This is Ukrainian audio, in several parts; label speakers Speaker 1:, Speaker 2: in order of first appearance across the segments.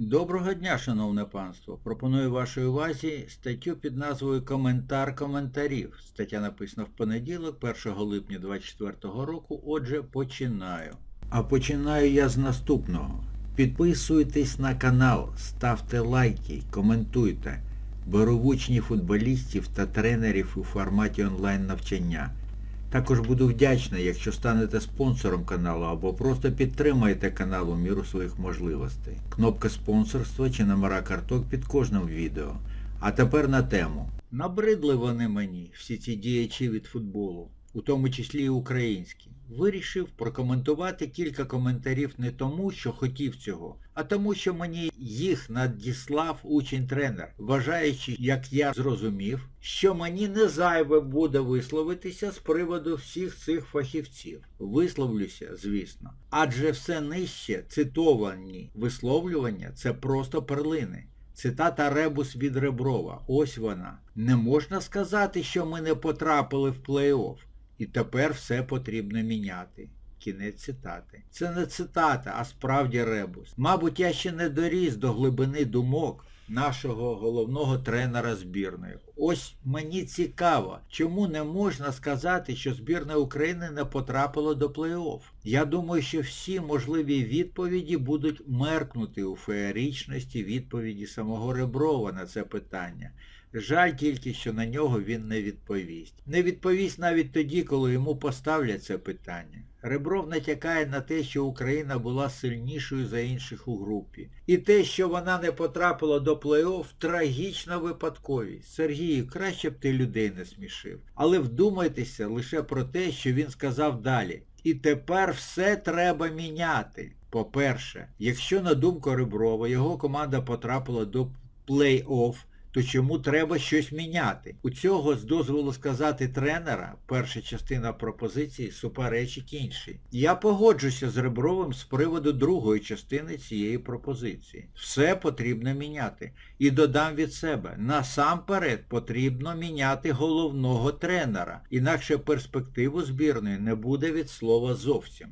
Speaker 1: Доброго дня, шановне панство. Пропоную вашій увазі статтю під назвою Коментар коментарів. Стаття написана в понеділок, 1 липня 2024 року. Отже, починаю. А починаю я з наступного. Підписуйтесь на канал, ставте лайки, коментуйте. Беру в учні футболістів та тренерів у форматі онлайн навчання. Також буду вдячний, якщо станете спонсором каналу або просто підтримаєте канал у міру своїх можливостей. Кнопка спонсорства чи номера карток під кожним відео. А тепер на тему. Набридли вони мені, всі ці діячі від футболу, у тому числі і українські. Вирішив прокоментувати кілька коментарів не тому, що хотів цього, а тому, що мені їх надіслав учень-тренер, вважаючи, як я зрозумів, що мені не зайве буде висловитися з приводу всіх цих фахівців. Висловлюся, звісно. Адже все нижче цитовані висловлювання це просто перлини. Цитата Ребус від Реброва. Ось вона. Не можна сказати, що ми не потрапили в плей-офф. І тепер все потрібно міняти. Кінець цитати. Це не цитата, а справді ребус. Мабуть, я ще не доріс до глибини думок нашого головного тренера збірної. Ось мені цікаво, чому не можна сказати, що збірна України не потрапила до плей-офф. Я думаю, що всі можливі відповіді будуть меркнути у феєричності відповіді самого Реброва на це питання. Жаль тільки, що на нього він не відповість. Не відповість навіть тоді, коли йому поставлять це питання. Ребров натякає на те, що Україна була сильнішою за інших у групі. І те, що вона не потрапила до плей-офф, трагічна випадковість. Сергію, краще б ти людей не смішив. Але вдумайтеся лише про те, що він сказав далі. І тепер все треба міняти. По-перше, якщо на думку Реброва його команда потрапила до плей-офф, то чому треба щось міняти? У цього, з дозволу сказати тренера, перша частина пропозиції суперечить іншій. Я погоджуся з Ребровим з приводу другої частини цієї пропозиції. Все потрібно міняти. І додам від себе, насамперед потрібно міняти головного тренера, інакше перспективу збірної не буде від слова зовсім.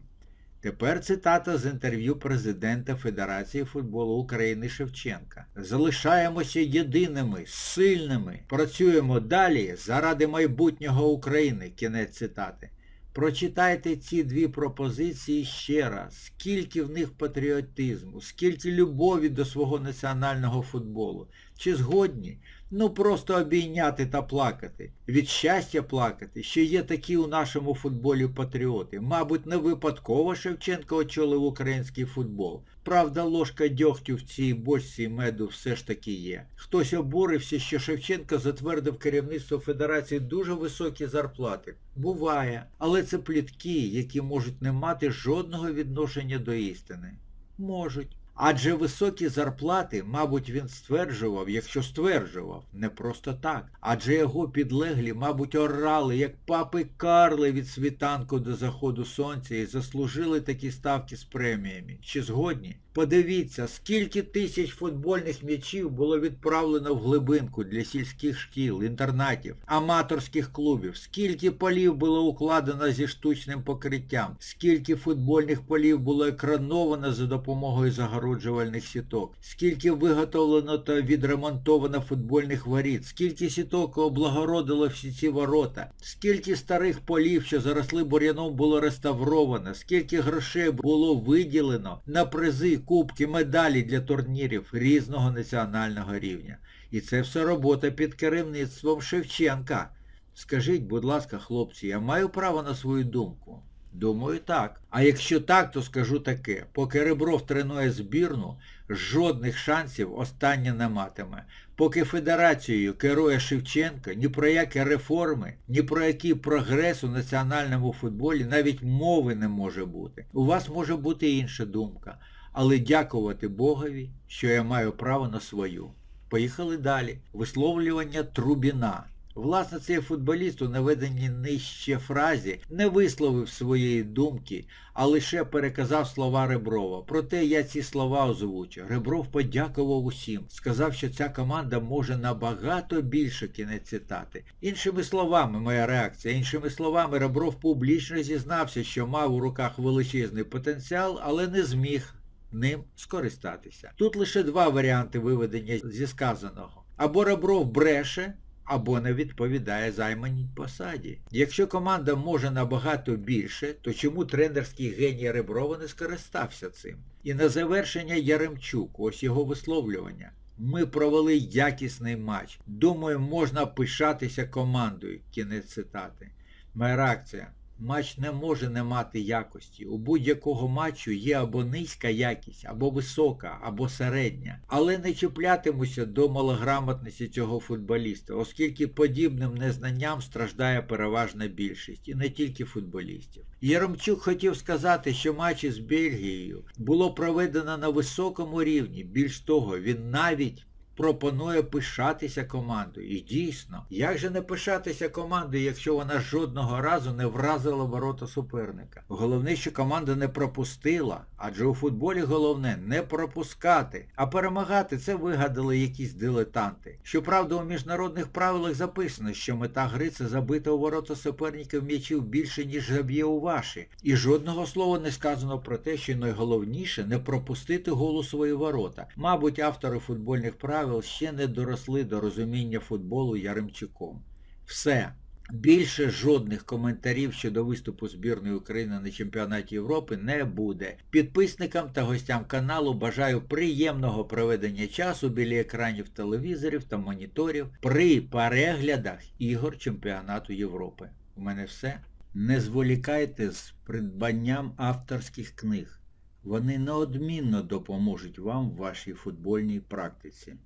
Speaker 1: Тепер цитата з інтерв'ю президента Федерації футболу України Шевченка. Залишаємося єдиними, сильними, працюємо далі заради майбутнього України. Кінець цитати. Прочитайте ці дві пропозиції ще раз. Скільки в них патріотизму, скільки любові до свого національного футболу. Чи згодні? Ну просто обійняти та плакати. Від щастя плакати, що є такі у нашому футболі патріоти. Мабуть, не випадково Шевченко очолив український футбол. Правда, ложка дьогтю в цій бочці меду все ж таки є. Хтось обурився, що Шевченко затвердив керівництво Федерації дуже високі зарплати. Буває. Але це плітки, які можуть не мати жодного відношення до істини. Можуть. Адже високі зарплати, мабуть, він стверджував, якщо стверджував, не просто так. Адже його підлеглі, мабуть, орали, як папи Карли від світанку до заходу сонця і заслужили такі ставки з преміями. Чи згодні? Подивіться, скільки тисяч футбольних м'ячів було відправлено в глибинку для сільських шкіл, інтернатів, аматорських клубів, скільки полів було укладено зі штучним покриттям, скільки футбольних полів було екрановано за допомогою загороджувальних сіток, скільки виготовлено та відремонтовано футбольних воріт, скільки сіток облагородило всі ці ворота, скільки старих полів, що заросли бур'яном, було реставровано, скільки грошей було виділено на призи кубки, медалі для турнірів різного національного рівня. І це все робота під керівництвом Шевченка. Скажіть, будь ласка, хлопці, я маю право на свою думку? Думаю, так. А якщо так, то скажу таке. Поки Ребров тренує збірну, жодних шансів остання не матиме. Поки федерацією керує Шевченко, ні про які реформи, ні про який прогрес у національному футболі навіть мови не може бути. У вас може бути інша думка але дякувати Богові, що я маю право на свою. Поїхали далі. Висловлювання Трубіна. Власне, цей футболіст у наведеній нижче фразі не висловив своєї думки, а лише переказав слова Реброва. Проте я ці слова озвучу. Ребров подякував усім, сказав, що ця команда може набагато більше кінець цитати. Іншими словами, моя реакція, іншими словами, Ребров публічно зізнався, що мав у руках величезний потенціал, але не зміг ним скористатися. Тут лише два варіанти виведення зі сказаного. Або Ребров бреше, або не відповідає займаній посаді. Якщо команда може набагато більше, то чому тренерський геній Реброва не скористався цим? І на завершення Яремчук, ось його висловлювання. Ми провели якісний матч. Думаю, можна пишатися командою. Кінець цитати. Моя реакція. Матч не може не мати якості. У будь-якого матчу є або низька якість, або висока, або середня. Але не чіплятимуся до малограмотності цього футболіста, оскільки подібним незнанням страждає переважна більшість, і не тільки футболістів. Єремчук хотів сказати, що матчі з Бельгією було проведено на високому рівні. Більш того, він навіть пропонує пишатися командою. І дійсно, як же не пишатися командою, якщо вона жодного разу не вразила ворота суперника? Головне, що команда не пропустила, адже у футболі головне не пропускати, а перемагати це вигадали якісь дилетанти. Щоправда, у міжнародних правилах записано, що мета гри це забити у ворота суперників м'ячів більше, ніж заб'є у ваші. І жодного слова не сказано про те, що найголовніше не пропустити гол у свої ворота. Мабуть, автори футбольних правил ще не доросли до розуміння футболу Яремчуком. Все. Більше жодних коментарів щодо виступу збірної України на чемпіонаті Європи не буде. Підписникам та гостям каналу бажаю приємного проведення часу біля екранів телевізорів та моніторів при переглядах ігор чемпіонату Європи. У мене все. Не зволікайте з придбанням авторських книг. Вони неодмінно допоможуть вам в вашій футбольній практиці.